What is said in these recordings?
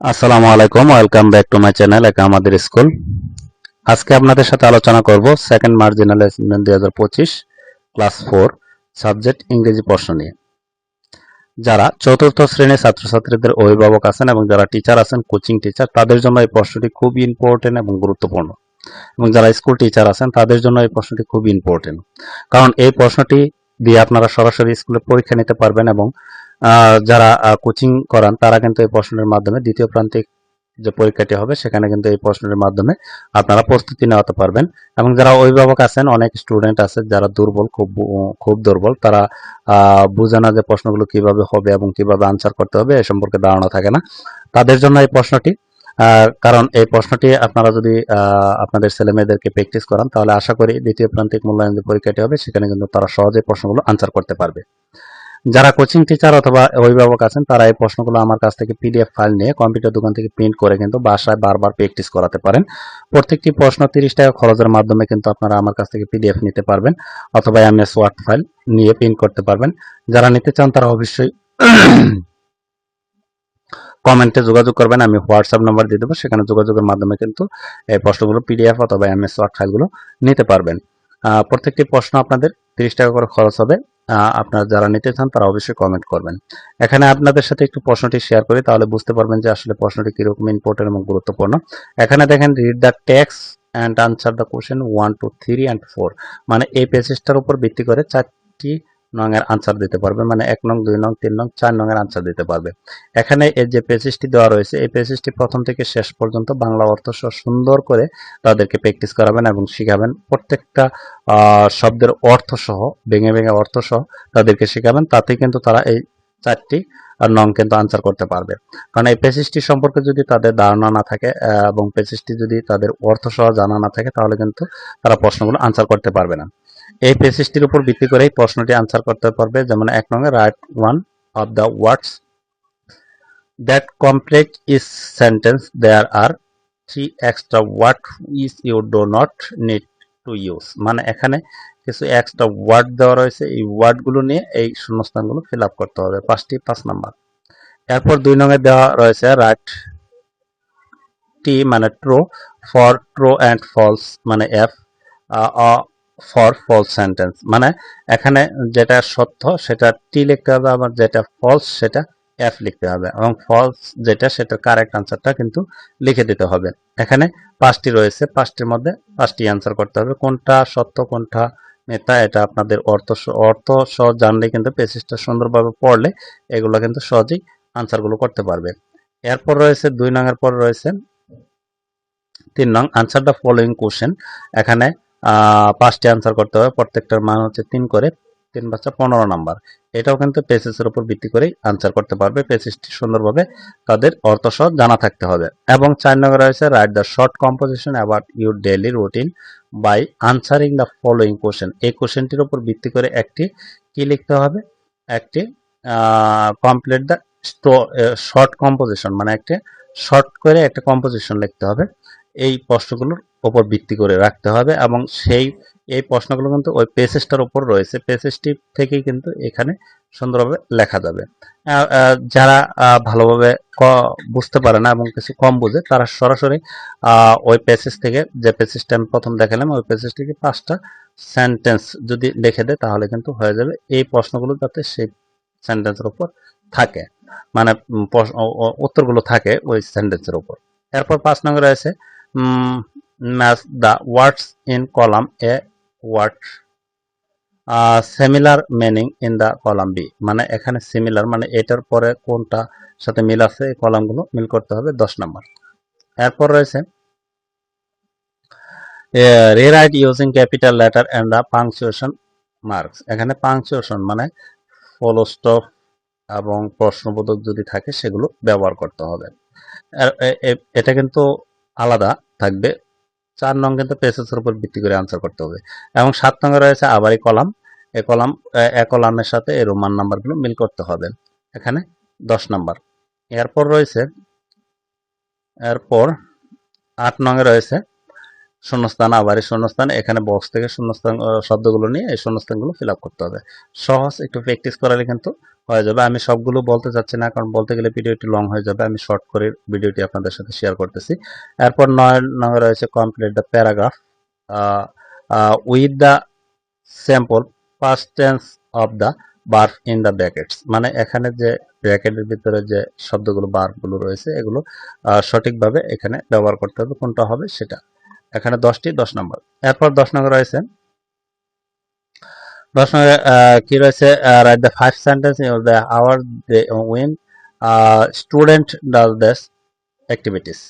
আসসালামু আলাইকুম, welcome back to my channel একা আমাদের স্কুল। আজকে আপনাদের সাথে আলোচনা করব সেকেন্ড মার্জিনাল অ্যাসেসমেন্ট দুই হাজার পঁচিশ ক্লাস ফোর সাবজেক্ট ইংরেজি প্রশ্ন নিয়ে। যারা চতুর্থ শ্রেণির ছাত্রছাত্রীদের অভিভাবক আছেন এবং যারা টিচার আছেন কোচিং টিচার তাদের জন্য এই প্রশ্নটি খুবই ইম্পর্টেন্ট এবং গুরুত্বপূর্ণ। এবং যারা স্কুল টিচার আছেন, তাদের জন্য এই প্রশ্নটি খুবই ইম্পর্টেন্ট কারণ এই প্রশ্নটি দিয়ে আপনারা সরাসরি স্কুলে পরীক্ষা নিতে পারবেন এবং যারা কোচিং করান, তারা কিন্তু এই প্রশ্নের মাধ্যমে, দ্বিতীয় প্রান্তিক যে পরীক্ষাটি হবে, সেখানে কিন্তু এই প্রশ্নের মাধ্যমে আপনারা প্রস্তুতি নেওয়াতে পারবেন। এবং যারা অভিভাবক আছেন, অনেক স্টুডেন্ট আছে, যারা দুর্বল, খুব খুব দুর্বল, তারা বুঝে না যে প্রশ্নগুলো কীভাবে হবে এবং কীভাবে আনসার করতে হবে, এ সম্পর্কে ধারণা থাকে না। তাদের জন্য এই প্রশ্নটি কারণ এই প্রশ্নটি আপনারা যদি আপনাদের ছেলে মেয়েদেরকে প্র্যাকটিস করান, তাহলে আশা করি দ্বিতীয় প্রান্তিক মূল্যায়ন যে পরীক্ষাটি হবে, সেখানে কিন্তু তারা সহজে প্রশ্নগুলো আনসার করতে পারবে। যারা কোচিং টিচার অথবা অভিভাবক আছেন, তারা এই প্রশ্নগুলো আমার কাছ থেকে পিডিএফ ফাইল নিয়ে কম্পিউটার দোকান থেকে প্রিন্ট করে কিন্তু বাসায় বারবার প্র্যাকটিস করাতে পারেন। প্রত্যেকটি প্রশ্ন তিরিশ টাকা খরচের মাধ্যমে কিন্তু আপনারা আমার কাছ থেকে পিডিএফ নিতে পারবেন অথবা এমএস ওয়ার্ড ফাইল নিয়ে প্রিন্ট করতে পারবেন। যারা নিতে চান, তারা অবশ্যই কমেন্টে যোগাযোগ করবেন, আমি হোয়াটসঅ্যাপ নাম্বার দিয়ে দেবো, সেখানে যোগাযোগের মাধ্যমে কিন্তু এই প্রশ্নগুলো পিডিএফ অথবা এমএস ওয়ার্ড ফাইলগুলো নিতে পারবেন। প্রত্যেকটি প্রশ্ন আপনাদের তিরিশ টাকা করে খরচ হবে। আপনারা যারা নিতে চান, তারা অবশ্যই কমেন্ট করবেন। এখানে আপনাদের সাথে একটু প্রশ্নটি শেয়ার করি, তাহলে বুঝতে পারবেন যে আসলে প্রশ্নটি কীরকম ইম্পর্টেন্ট এবং গুরুত্বপূর্ণ। এখানে দেখেন read the text and answer the question one two three and four মানে এই পেজেসটার উপর ভিত্তি করে চারটি এর আনসার দিতে পারবে মানে এক নং, দুই নং, তিন নং, চার এর আনসার দিতে পারবে। এখানে এই যে পেজেসটি দেওয়া রয়েছে, এই পেজেসটি প্রথম থেকে শেষ পর্যন্ত বাংলা অর্থ সহ সুন্দর করে তাদেরকে প্র্যাকটিস করাবেন এবং শিখাবেন। প্রত্যেকটা শব্দের অর্থ সহ, ভেঙে ভেঙে অর্থ সহ তাদেরকে শেখাবেন তাতে কিন্তু তারা এই চারটি নং কিন্তু আনসার করতে পারবে। কারণ এই পেসিসটি সম্পর্কে যদি তাদের ধারণা না থাকে এবং পেসিসটি যদি তাদের অর্থ সহ জানা না থাকে, তাহলে কিন্তু তারা প্রশ্নগুলো আনসার করতে পারবে না। এই পেসিসটির উপর ভিত্তি করেই প্রশ্নটি আনসার করতে পারবে, যেমন এক নঙ্গে right one of the words that complex is sentence there are three extra word is you do not need to use মানে এখানে কিছু এক্সট্রা ওয়ার্ড দেওয়া রয়েছে, এই ওয়ার্ডগুলো নিয়ে এই শূন্যস্থানগুলো ফিল আপ করতে হবে, পাঁচটি পাঁচ নাম্বার এরপর দুই নঙে দেওয়া রয়েছে রাইট টি মানে true for true and false মানে এফ ফর ফলস সেন্টেন্স মানে এখানে যেটা সত্য, সেটা টি লিখতে হবে, আবার যেটা ফলস সেটা এফ লিখতে হবে। এবং ফলস যেটা, সেটা কারেক্ট আনসারটা কিন্তু লিখে দিতে হবে। এখানে পাঁচটি রয়েছে, পাঁচটির মধ্যে পাঁচটি আনসার করতে হবে। কোনটা সত্য, কোনটা মিথ্যা, এটা আপনাদের অর্থ অর্থ সহ জানলে কিন্তু পেসিসটা সুন্দরভাবে পড়লে এগুলো কিন্তু সহজেই আনসারগুলো করতে পারবে। এরপর রয়েছে, দুই নং এর পর রয়েছে, তিন নং আনসার দ্য ফলোইং কোশ্চেন এখানে পাঁচটি আনসার করতে হবে। প্রত্যেকটার মান হচ্ছে তিন করে। তিন বাচ্চা পনেরো নাম্বার এটাও কিন্তু পেসিসের উপর ভিত্তি করেই আনসার করতে পারবে। পেসিসটি সুন্দরভাবে তাদের অর্থ সহ জানা থাকতে হবে। এবং চার নম্বরে রয়েছে write the short composition about your daily routine by answering the following question এই কোশ্চেনটির উপর ভিত্তি করে একটি কি লিখতে হবে? একটি কমপ্লিট দ্য শর্ট কম্পোজিশন মানে একটি শর্ট করে একটা কম্পোজিশন লিখতে হবে। এই প্রশ্নগুলোর উপর ভিত্তি করে রাখতে হবে এবং সেই, এই প্রশ্নগুলো কিন্তু ওই পেসেজটার উপর রয়েছে। পেসেজটি থেকেই কিন্তু এখানে সুন্দরভাবে লেখা যাবে। যারা ভালোভাবে বুঝতে পারে না এবং কিছু কম বুঝে, তারা সরাসরি ওই পেসেজ থেকে যে পেসেজটা আমি প্রথম দেখালাম, ওই পেসেজ থেকে পাঁচটা সেন্টেন্স যদি লিখে দেয়, তাহলে কিন্তু হয়ে যাবে এই প্রশ্নগুলো যাতে সেই সেন্টেন্সের উপর থাকে। মানে উত্তরগুলো থাকে ওই সেন্টেন্সের উপর। এরপর পাঁচ নম্বরে রয়েছে match the words in column A word similar meaning in the column B মানে এখানে সিমিলার মানে এটার পরে কোনটা সাথে মিল আছে, এই কলামগুলো মিল করতে হবে দশ নম্বর। এরপর রয়েছে rewrite using capital letter and the punctuation marks এখানে পাংচুয়েশন মানে ফুল স্টপ এবং প্রশ্নবোধক যদি থাকে সেগুলো ব্যবহার করতে হবে। এটা কিন্তু আলাদা থাকবে। চার নং কিন্তু পেসেসের উপর ভিত্তি করে আনসার করতে হবে। এবং সাত নং রয়েছে আবার এই কলাম। এ কলাম, এ কলামের সাথে এই রোমান নাম্বারগুলো মিল করতে হবে। এখানে দশ নাম্বার। এরপর রয়েছে, এরপর আট নঙে রয়েছে শূন্যস্থান আবার এই শূন্যস্থান, এখানে বক্স থেকে শূন্যস্থান শব্দগুলো নিয়ে এই শূন্যস্থানগুলো ফিল আপ করতে হবে। সহজ, একটু প্র্যাকটিস করালে কিন্তু হয়ে যাবে। আমি সবগুলো বলতে চাচ্ছি না, কারণ বলতে গেলে ভিডিওটি লং হয়ে যাবে। আমি শর্ট করে ভিডিওটি আপনাদের সাথে শেয়ার করতেছি। এরপর নয় নম্বর রয়েছে complete the paragraph with the sample past tense of the verb in the brackets মানে এখানে যে ব্র্যাকেটের ভিতরে যে শব্দগুলো বার্ফগুলো রয়েছে, এগুলো সঠিকভাবে এখানে ব্যবহার করতে হবে। কোনটা হবে? সেটা। এখানে দশটি, দশ নম্বর। এরপর দশ নম্বর রয়েছে দশ নম্বরে কি রয়েছে? Write the five sentence the hour they win student does this activities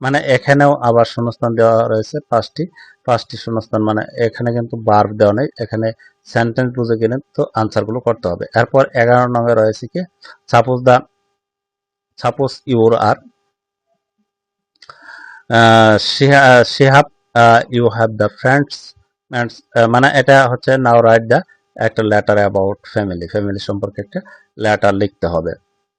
মানে এখানেও আবার শূন্যস্থান দেওয়া রয়েছে পাঁচটি। পাঁচটি শূন্যস্থান মানে এখানে কিন্তু বার্ব দেওয়া নেই। এখানে সেন্টেন্স বুঝে গেলে তো আনসারগুলো করতে হবে। এরপর এগারো নম্বরে রয়েছে কি? Suppose the suppose your are Shihab you have the friends মানে এটা হচ্ছে নাও রাইট দ্য একটা লেটার অ্যাবাউট ফ্যামিলি ফ্যামিলি সম্পর্কে একটা লেটার লিখতে হবে।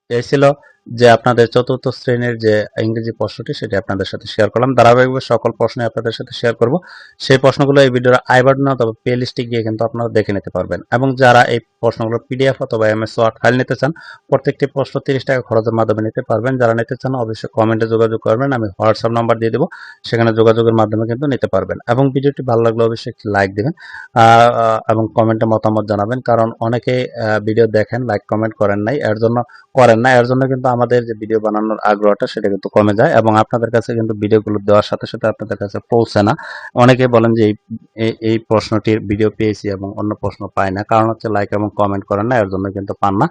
এই ছিল যে আপনাদের চতুর্থ শ্রেণির যে ইংরেজি প্রশ্নটি সেটি আপনাদের সাথে শেয়ার করলাম। ধারাবাহিকভাবে সকল প্রশ্ন আপনাদের সাথে শেয়ার করব। সেই প্রশ্নগুলো এই ভিডিওর আই বাটন অথবা প্লে লিস্টে গিয়ে কিন্তু আপনারা দেখে নিতে পারবেন। এবং যারা এই প্রশ্নগুলো পিডিএফ অথবা এমএস ওয়ার্ড ফাইল নিতে চান, প্রত্যেকটি প্রশ্ন তিরিশ টাকা খরচের মাধ্যমে নিতে পারবেন। যারা নিতে চান, অবশ্যই কমেন্টে যোগাযোগ করবেন। আমি হোয়াটসঅ্যাপ নাম্বার দিয়ে দেবো। সেখানে যোগাযোগের মাধ্যমে কিন্তু নিতে পারবেন। এবং ভিডিওটি ভালো লাগলে অবশ্যই একটি লাইক দেবেন। এবং কমেন্টে মতামত জানাবেন। কারণ অনেকে ভিডিও দেখেন লাইক কমেন্ট করেন নাই। এর জন্য করেন না। এর জন্য কিন্তু আমাদের যে ভিডিও বানানোর আগ্রহটা সেটা কিন্তু কমে যায় এবং আপনাদের কাছে কিন্তু ভিডিওগুলো দেওয়ার সাথে সাথে আপনাদের কাছে পৌঁছে না। অনেকে বলেন যে এই- এই- প্রশ্নটির ভিডিও পেয়েছি এবং অন্য প্রশ্ন পাই না। কারণ হচ্ছে লাইক এবং কমেন্ট করেন না, এর জন্য কিন্তু পান না।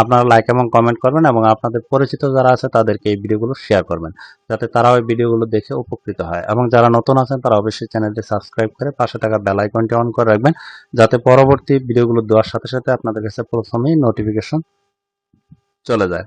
আপনারা লাইক এবং কমেন্ট করবেন এবং আপনাদের পরিচিত যারা আছে তাদেরকে এই ভিডিওগুলো শেয়ার করবেন, যাতে তারা ওই ভিডিওগুলো দেখে উপকৃত হয়। এবং যারা নতুন আছেন তারা অবশ্যই চ্যানেলটি সাবস্ক্রাইব করে পাশে থাকা বেল আইকনটি অন করে রাখবেন, যাতে পরবর্তী ভিডিওগুলো দেওয়ার সাথে সাথে আপনাদের কাছে প্রথমেই নোটিফিকেশন চলে যায়।